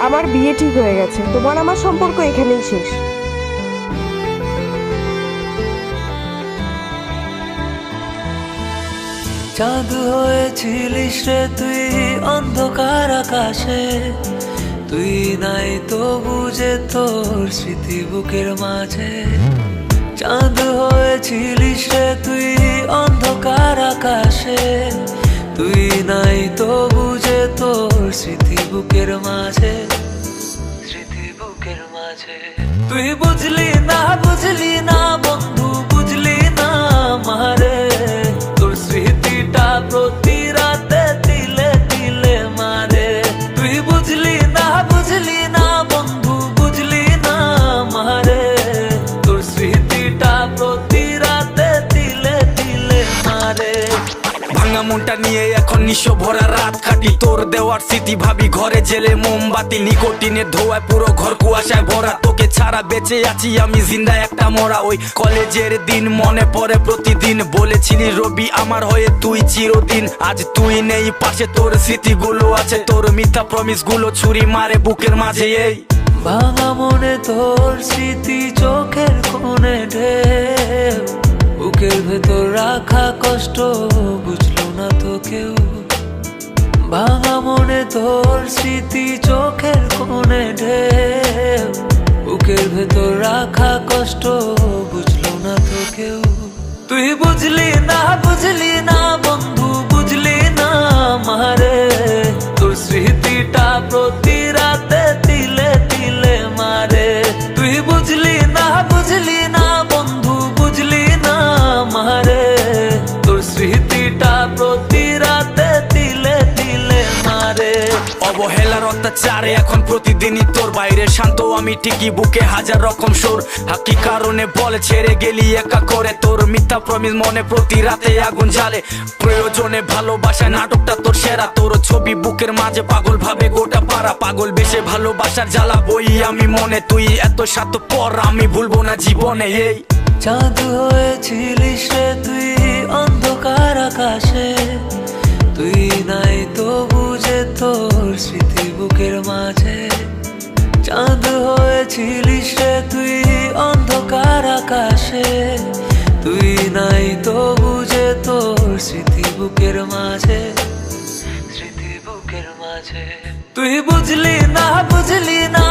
আমার বিয়ে ঠিক হয়ে গেছে। তোমার আমার সম্পর্ক এখানেই শেষ। চাঁদ হয়েছিলিস রে তুই অন্ধকার আকাশে। তুই নাই তো বুঝে তোর স্মৃতি বুকের মাঝে। চাঁদ হয়েছিলিস রে তুই অন্ধকার আকাশে। তুই নাই তো বুঝে তোর স্মৃতি বুকের মাঝে। বুকের মাঝে। তুই বুঝলি না বুঝলি না বন্ধু ভাঙা মনটা নিয়ে এখন নিশো ভরা রাত কাটি। তোর দেওয়ার স্মৃতি ভাবি ঘরে জেলে মোমবাতি নিকোটিনের ধোয়ায় পুরো ঘর কুয়াশায় ভরা। তোকে ছাড়া বেঁচে আছি আমি, জিন্দা একটা মরা। ওই কলেজের দিন মনে পড়ে প্রতিদিন। বলেছিলি, রবি, আমার হয়ে তুই চিরদিন। আজ তুই নেই পাশে, তোর স্মৃতিগুলো আছে। তোর মিথ্যা প্রমিসগুলো ছুরি মারে বুকের মাঝে, এই। ভাঙা মনে তোর স্মৃতি চোখের কোণে ঢেউ। বুকের ভেতর রাখা কষ্ট বুঝলো তোর স্মৃতি চোখের কোণে ঢেউ। বুকের ভেতর রাখা কষ্ট, বুঝলো না তো কেউ। তুই বুঝলি না বুঝলি না বন্ধু, বুঝলি না মারে মারে অবহেলার অত্যাচারে এখন প্রতিদিনই তোর বাইরে। শান্ত আমি ঠিকই বুকে হাজার রকম সুর। হাকি কারণে বলে, ছেড়ে গেলি একা করে তোর মিথ্যা প্রমিস মনে প্রতি রাতে আগুন জ্বালে। প্রয়োজনে ভালোবাসা নাটকটা তোর সেরা। তোর ছবি বুকের মাঝে পাগল ভাবে গোটা পাড়া। পাগল বেশে ভালোবাসার জ্বালা বই আমি মনে। তুই এত সাত পর আমি ভুলবো না জীবনে, এই। চাঁদ হয়েছিলিস রে তুই, অন্ধকার আকাশে। বুকের মাঝে। চাঁদ হয়েছিলিস তুই অন্ধকার আকাশে। তুই নাই তো বুঝে তোর স্মৃতি বুকের মাঝে। স্মৃতি বুকের মাঝে। তুই বুঝলি না বুঝলি না